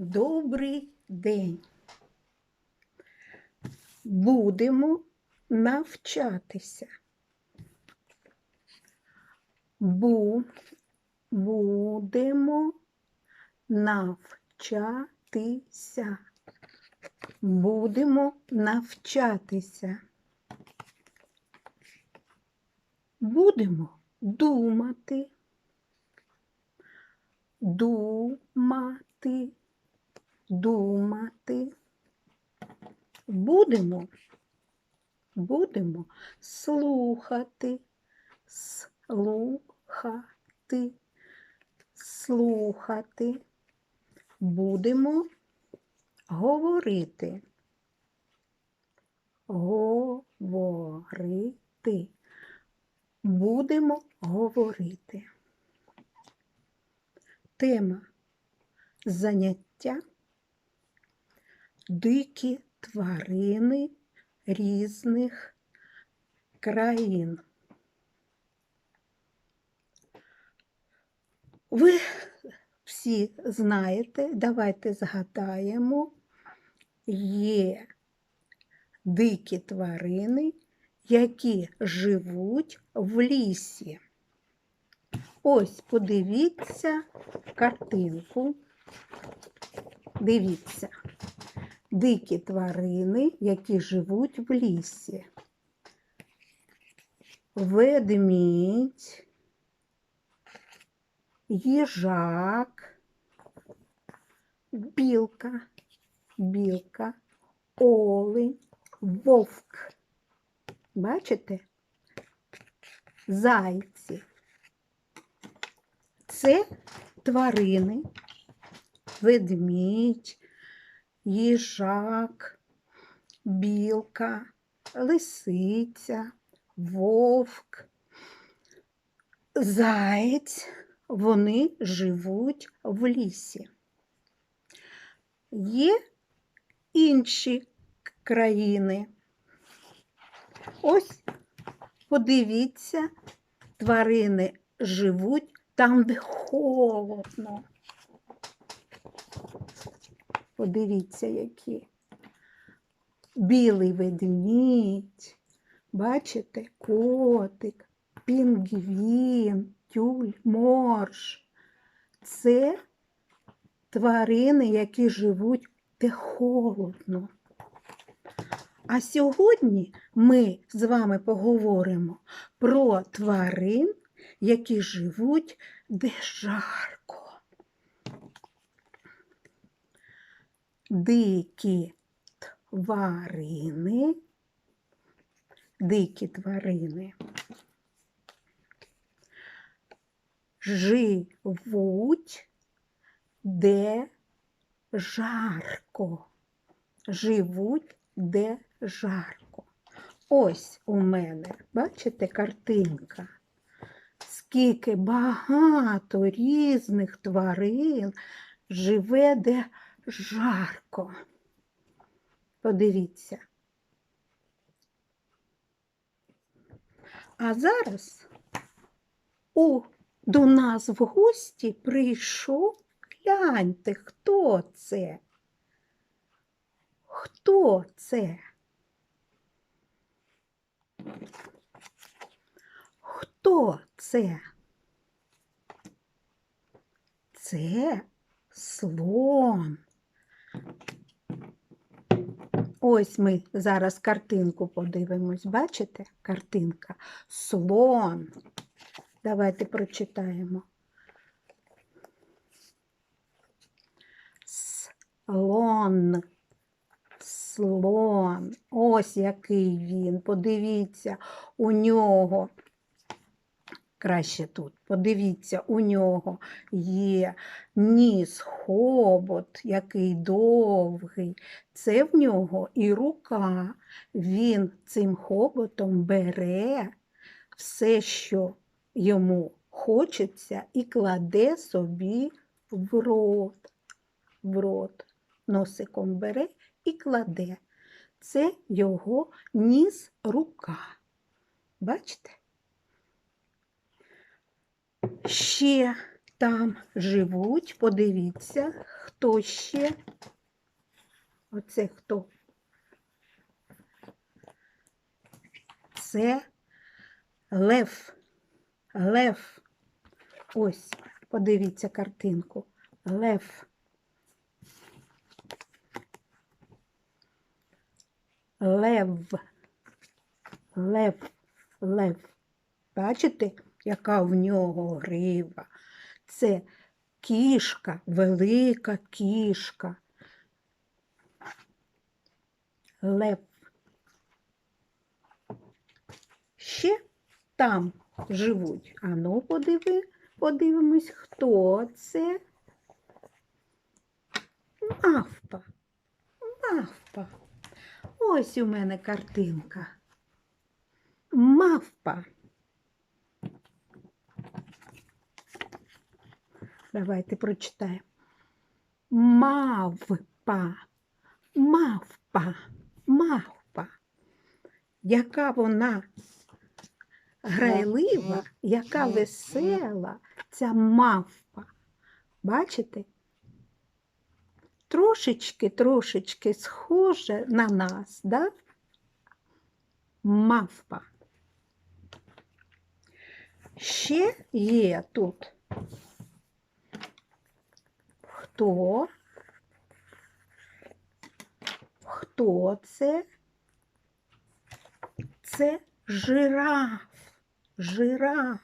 Добрий день. Будемо навчатися. Бу, будемо навчатися. Будемо навчатися. Будемо думати, думати, думати. Будемо, будемо слухати, слухати, слухати. Будемо говорити. Говорити. Будемо говорити. Тема заняття дикі тварини різних країн. Ви всі знаєте, давайте згадаємо, є дикі тварини, які живуть в лісі. Ось подивіться картинку. Дивіться, дикі тварини, які живуть в лісі. Ведмідь, їжак, білка, білка, олень, вовк. Бачите? Зайці. Це тварини, ведмідь, їжак, білка, лисиця, вовк, заєць. Вони живуть в лісі. Є інші країни. Ось подивіться, тварини живуть там, де холодно. Подивіться, які. Білий ведмідь, бачите, котик, пінгвін, тюль, морж. Це тварини, які живуть де холодно. А сьогодні ми з вами поговоримо про тварин, які живуть де жарко. Дикі тварини, дикі тварини живуть де жарко. Живуть де жарко. Ось у мене, бачите, картинка. Скільки багато різних тварин живе де жарко. Подивіться. А зараз у, до нас в гості прийшов, гляньте, хто це? Хто це? Хто це? Це слон. Ось ми зараз картинку подивимось. Бачите? Картинка. Слон. Давайте прочитаємо. Слон. Слон. Ось який він. Подивіться, у нього. Краще тут. Подивіться, у нього є ніс, хобот, який довгий. Це в нього і рука. Він цим хоботом бере все, що йому хочеться, і кладе собі в рот. В рот. Носиком бере і кладе. Це його ніс рука. Бачите? Ще там живуть. Подивіться, хто ще. Оце хто? Це лев. Лев. Ось, подивіться картинку. Лев. Лев. Лев. Лев. Бачите, яка в нього грива? Це кішка, велика кішка. Лев. Ще там живуть. Ану, подиви, подивимось, хто це? Мавпа. Мавпа. Ось у мене картинка. Мавпа. Давайте прочитаємо. Мавпа. Мавпа. Мавпа. Яка вона грайлива, яка весела ця мавпа. Бачите? Трошечки, трошечки схоже на нас, да? Мавпа. Ще є тут. Хто? Хто це? Це жираф. Жираф.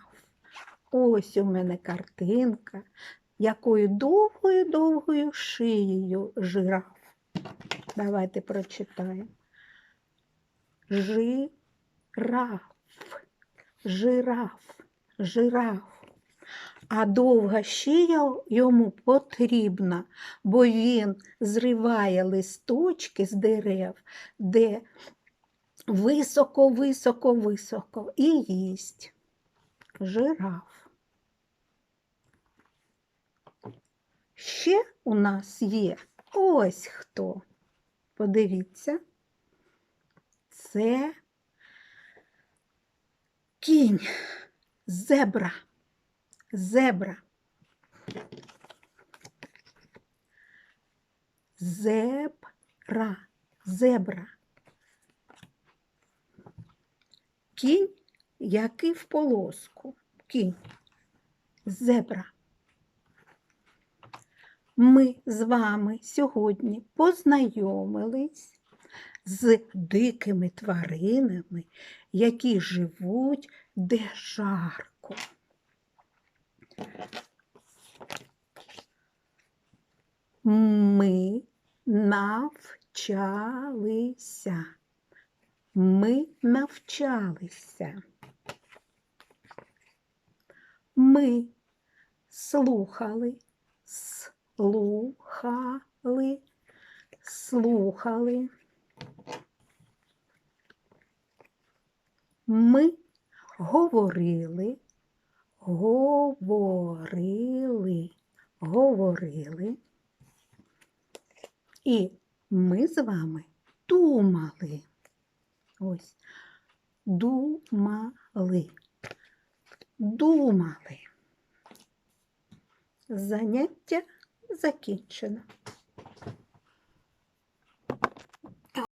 Ось у мене картинка, якою довгою-довгою шиєю жираф. Давайте прочитаємо. Жираф. Жираф. Жираф. А довга шия йому потрібна, бо він зриває листочки з дерев, де високо, високо, високо і їсть. Жираф. Ще у нас є ось хто. Подивіться. Це кінь, зебра, зебра. Зебра, зебра. Кінь, який в полоску. Кінь. Зебра. Ми з вами сьогодні познайомились з дикими тваринами, які живуть де жарко. Ми навчалися. Ми навчалися. Ми слухали, слухали, слухали. Ми говорили, говорили, говорили. І ми з вами думали. Ось. Думали. Думали. Заняття закінчено.